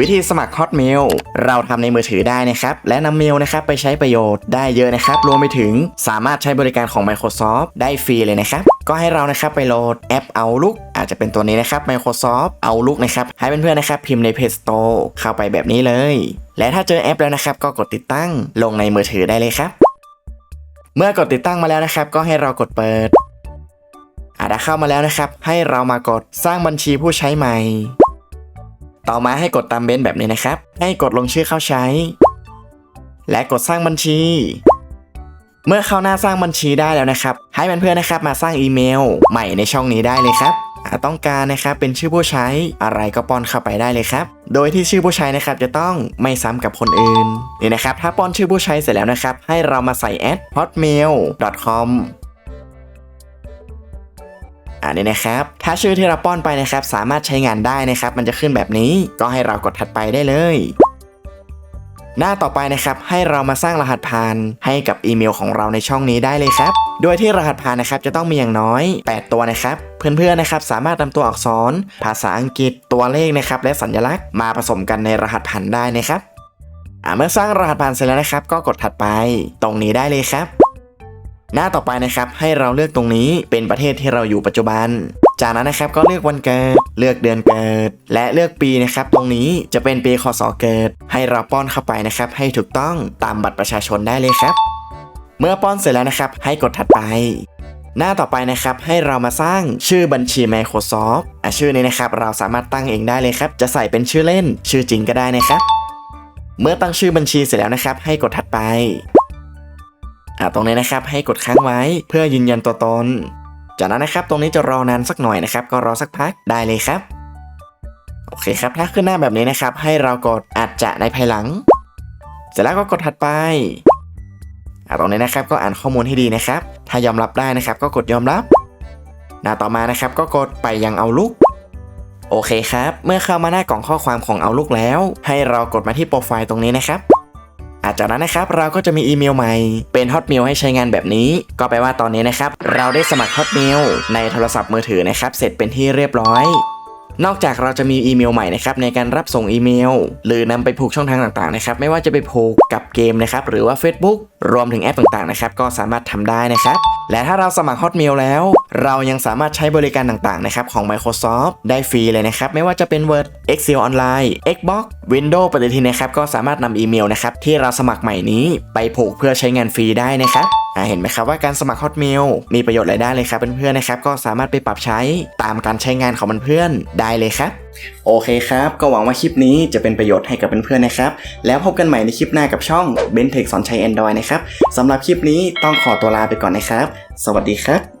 วิธีสมัคร Hotmail เราทำในมือถือได้นะครับ และนำเมลนะครับไปใช้ประโยชน์ได้เยอะนะครับ รวมไปถึงสามารถใช้บริการของ Microsoft ได้ฟรีเลยนะครับ ก็ให้เรานะครับไปโหลดแอป Outlook อาจจะเป็นตัวนี้นะครับ Microsoft Outlook นะครับ ให้เพื่อนๆนะครับ พิมพ์ใน Play Store เข้าไปแบบนี้เลย และถ้าเจอแอปแล้วนะครับ ก็กดติดตั้งลงในมือถือได้เลยครับ เมื่อกดติดตั้งมาแล้วนะครับ ก็ให้เรากดเปิดอาถ้าเข้ามาแล้วนะครับ ให้เรามากดสร้างบัญชีผู้ใช้ใหม่ ต่อมาให้กดตามเบนแบบนี้นะครับ ให้กดลงชื่อเข้าใช้ และกดสร้างบัญชี เมื่อเข้าหน้าสร้างบัญชีได้แล้วนะครับ ให้เพื่อนๆนะครับมาสร้างอีเมล ใหม่ในช่องนี้ได้เลยครับต้องการนะครับเป็นชื่อผู้ใช้อะไรก็ป้อนเข้าไปได้เลยครับ โดยที่ชื่อผู้ใช้นะครับจะต้องไม่ซ้ำกับคนอื่นนี่นะครับ ถ้าป้อนชื่อผู้ใช้เสร็จแล้วนะครับ ให้เรามาใส่ at hotmail.com อันนี้นะครับ ถ้าชื่อที่เราป้อนไปนะครับ สามารถใช้งานได้นะครับ มันจะขึ้นแบบนี้ก็ให้เรากดถัดไปได้เลย หน้าต่อไปนะครับ ให้เรามาสร้างรหัสผ่านให้กับอีเมลของเราในช่องนี้ได้เลยครับ โดยที่รหัสผ่านนะครับจะต้องมีอย่างน้อย 8 ตัวนะครับ เพื่อนๆนะครับสามารถนำตัวอักษร ภาษาอังกฤษ ตัวเลขนะครับ และสัญลักษณ์มาผสมกันในรหัสผ่านได้นะครับอ่าเมื่อสร้างรหัสผ่านเสร็จแล้วนะครับ ก็กดถัดไป ตรงนี้ได้เลยครับ หน้าต่อไปนะครับให้เราเลือกตรงนี้เป็นประเทศที่เราอยู่ปัจจุบัน จากนั้นนะครับก็เลือกวันเกิด เลือกเดือนเกิด และเลือกปีนะครับ ตรงนี้จะเป็นปีคศเกิด ให้เราป้อนเข้าไปนะครับ ให้ถูกต้องตามบัตรประชาชนได้เลยครับ เมื่อป้อนเสร็จแล้วนะครับ ให้กดถัดไป หน้าต่อไปนะครับให้เรามาสร้างชื่อบัญชี Microsoft อะชื่อนี้นะครับเราสามารถตั้งเองได้เลยครับ จะใส่เป็นชื่อเล่น ชื่อจริงก็ได้นะครับเมื่อตั้งชื่อบัญชีเสร็จแล้วนะครับ ให้กดถัดไป อ่าตรงนี้นะครับให้กดค้างไว้เพื่อยืนยันตัวตน จากนั้นนะครับตรงนี้จะรอนานสักหน่อยนะครับ ก็รอสักพักได้เลยครับ โอเคครับถ้าขึ้นหน้าแบบนี้นะครับ ให้เรากดอาจจะในภายหลัง เสร็จแล้วก็กดถัดไปอ่าตรงนี้นะครับก็อ่านข้อมูลให้ดีนะครับ ถ้ายอมรับได้นะครับ ก็กดยอมรับ หน้าต่อมานะครับก็กดไปยังเอาลุกโอเคครับ เมื่อเข้ามาหน้ากล่องข้อความของเอาลุกแล้ว ให้เรากดมาที่โปรไฟล์ตรงนี้นะครับาจากนั้นนะครับเราก็จะมีอีเมลใหม่ เป็น Hotmail ให้ใช้งานแบบนี้ ก็แปลว่าตอนนี้นะครับเราได้สมัคร Hotmail ในโทรศัพท์มือถือนะครับเสร็จเป็นที่เรียบร้อยนอกจากเราจะมีอีเมลใหม่นะครับในการรับส่งอีเมล หรือนำไปผูกช่องทางต่างๆนะครับไม่ว่าจะไปผูกกับเกมนะครับหรือว่า Facebook รวมถึงแอปต่างๆนะครับก็สามารถทำได้นะครับ และถ้าเราสมัคร Hotmail แล้ว เรายังสามารถใช้บริการต่างๆนะครับของ Microsoft ได้ฟรีเลยนะครับ ไม่ว่าจะเป็น Word Excel Online Xbox Windows ปฏิทินนะครับก็สามารถนำอีเมลนะครับที่เราสมัครใหม่นี้ไปผูกเพื่อใช้งานฟรีได้นะครับเห็นไหมครับว่าการสมัคร Hotmail มีประโยชน์หลายด้านเลยครับเพื่อนๆนะครับก็สามารถไปปรับใช้ตามการใช้งานของเพื่อนๆได้เลยครับโอเคครับ ก็หวังว่าคลิปนี้จะเป็นประโยชน์ให้กับเพื่อนๆนะครับ แล้วพบกันใหม่ในคลิปหน้ากับช่อง b e n t e c h สอนใช้ Android นะครับสำหรับคลิปนี้ต้องขอตัวลาไปก่อนนะครับ สวัสดีครับ